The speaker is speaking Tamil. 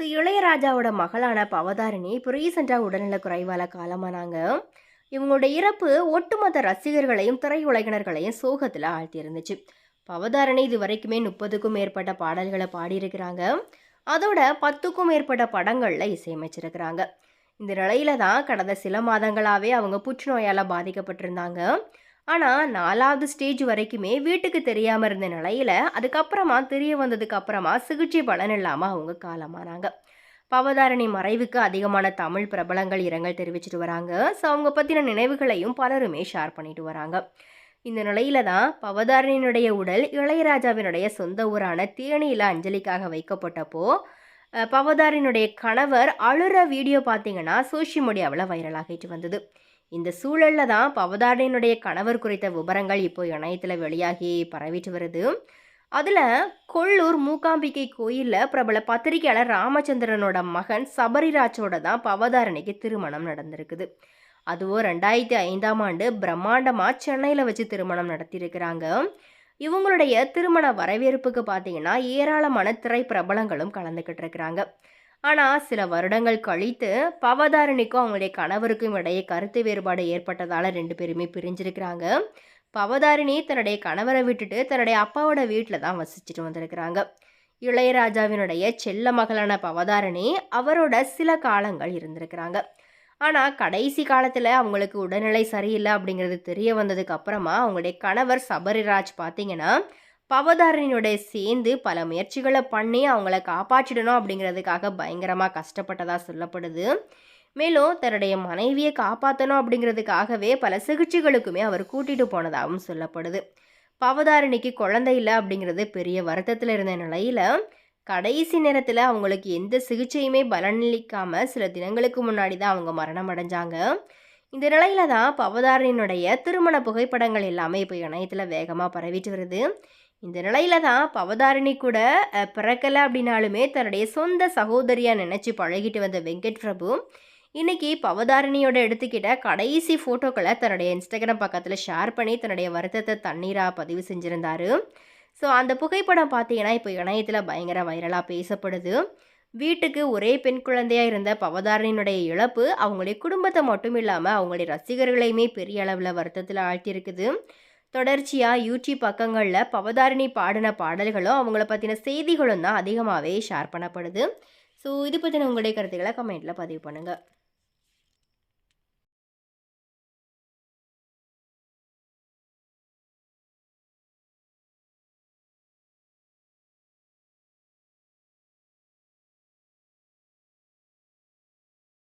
ஸோ இளையராஜாவோட மகளான பவதாரிணி இப்போ ரீசெண்டாக உடல்நல குறைவால் காலமானாங்க. இவங்களோட இறப்பு ஒட்டுமொத்த ரசிகர்களையும் திரையுலகினர்களையும் சோகத்தில் ஆழ்த்தியிருந்துச்சு. பவதாரணி இது வரைக்குமே முப்பதுக்கும் மேற்பட்ட பாடல்களை பாடியிருக்கிறாங்க. அதோட பத்துக்கும் மேற்பட்ட படங்களில் இசையமைச்சிருக்கிறாங்க. இந்த நிலையில தான் கடந்த சில மாதங்களாகவே அவங்க புற்றுநோயால் பாதிக்கப்பட்டிருந்தாங்க. ஆனால் நாலாவது ஸ்டேஜ் வரைக்குமே வீட்டுக்கு தெரியாமல் இருந்த நிலையில் அதுக்கப்புறமா தெரிய வந்ததுக்கு அப்புறமா சிகிச்சை பலன் இல்லாமல் அவங்க காலமானாங்க. பவதாரணி மறைவுக்கு அதிகமான தமிழ் பிரபலங்கள் இரங்கல் தெரிவிச்சிட்டு வராங்க. ஸோ அவங்க பற்றின நினைவுகளையும் பலருமே ஷேர் பண்ணிட்டு வராங்க. இந்த நிலையில தான் பவதாரணியினுடைய உடல் இளையராஜாவினுடைய சொந்த ஊரான தேனியில் அஞ்சலிக்காக வைக்கப்பட்டப்போ பவதாரினுடைய கணவர் அழுற வீடியோ பார்த்தீங்கன்னா சோஷியல் மீடியாவில் வைரலாகிட்டு வந்தது. இந்த சூழலில் தான் பவதாரணியினுடைய கணவர் குறித்த விவரங்கள் இப்போ இணையத்தில் வெளியாகி பரவிட்டு வருது. அதில் கொள்ளூர் மூகாம்பிகை கோயிலில் பிரபல பத்திரிகையாளர் ராமச்சந்திரனோட மகன் சபரிராஜோட தான் பவதாரணிக்கு திருமணம் நடந்திருக்குது. அதுவும் ரெண்டாயிரத்தி ஐந்தாம் ஆண்டு பிரம்மாண்டமாக சென்னையில் வச்சு திருமணம் நடத்தியிருக்கிறாங்க. இவங்களுடைய திருமண வரவேற்புக்கு பார்த்தீங்கன்னா ஏராளமான திரை பிரபலங்களும் கலந்துக்கிட்டு இருக்கிறாங்க. ஆனால் சில வருடங்கள் கழித்து பவதாரணிக்கும் அவங்களுடைய கணவருக்கும் இடையே கருத்து வேறுபாடு ஏற்பட்டதால் ரெண்டு பேருமே பிரிஞ்சிருக்கிறாங்க. பவதாரிணி தன்னுடைய கணவரை விட்டுட்டு தன்னுடைய அப்பாவோட வீட்டில் தான் வசிச்சுட்டு வந்திருக்கிறாங்க. இளையராஜாவினுடைய செல்ல மகளான பவதாரணி அவரோட சில காலங்கள் இருந்திருக்கிறாங்க. ஆனால் கடைசி காலத்தில் அவங்களுக்கு உடல்நிலை சரியில்லை அப்படிங்கிறது தெரிய வந்ததுக்கு அப்புறமா அவங்களுடைய கணவர் சபரிராஜ் பார்த்தீங்கன்னா பவதாரணியோட சேர்ந்து பல முயற்சிகளை பண்ணி அவங்கள காப்பாற்றிடணும் அப்படிங்கிறதுக்காக பயங்கரமாக கஷ்டப்பட்டதாக சொல்லப்படுது. மேலும் தன்னுடைய மனைவியை காப்பாற்றணும் அப்படிங்கிறதுக்காகவே பல சிகிச்சைகளுக்குமே அவர் கூட்டிகிட்டு போனதாகவும் சொல்லப்படுது. பவதாரணிக்கு குழந்தை இல்லை அப்படிங்கிறது பெரிய வருத்தத்தில் இருந்த நிலையில் கடைசி நேரத்தில் அவங்களுக்கு எந்த சிகிச்சையுமே பலனளிக்காமல் சில தினங்களுக்கு முன்னாடி தான் அவங்க மரணம் அடைஞ்சாங்க. இந்த நிலையில தான் பவதாரனினுடைய திருமண புகைப்படங்கள் எல்லாமே இப்போ இணையத்தில் வேகமாக பரவிட்டு வருது. இந்த நிலையில தான் பவதாரிணி கூட பிறக்கலை அப்படின்னாலுமே தன்னுடைய சொந்த சகோதரியாக நினச்சி பழகிட்டு வந்த வெங்கட் பிரபு இன்னைக்கு பவதாரணியோட எடுத்துக்கிட்ட கடைசி ஃபோட்டோக்களை தன்னுடைய இன்ஸ்டாகிராம் பக்கத்தில் ஷேர் பண்ணி தன்னுடைய வருத்தத்தை தண்ணீராக பதிவு செஞ்சுருந்தாரு. ஸோ அந்த புகைப்படம் பார்த்தீங்கன்னா இப்போ இணையத்தில் பயங்கர வைரலாக பேசப்படுது. வீட்டுக்கு ஒரே பெண் குழந்தையாக இருந்த பவதாரணியினுடைய இழப்பு அவங்களுடைய குடும்பத்தை மட்டும் இல்லாமல் அவங்களுடைய ரசிகர்களையுமே பெரிய அளவில் வருத்தத்தில் ஆழ்த்தியிருக்குது. தொடர்ச்சியாக யூடியூப் பக்கங்களில் பவதாரிணி பாடின பாடல்களும் அவங்கள பற்றின செய்திகளும் தான் அதிகமாகவே ஷேர் பண்ணப்படுது. ஸோ இது பற்றின உங்களுடைய கருத்துக்களை கமெண்ட்டில் பதிவு பண்ணுங்கள்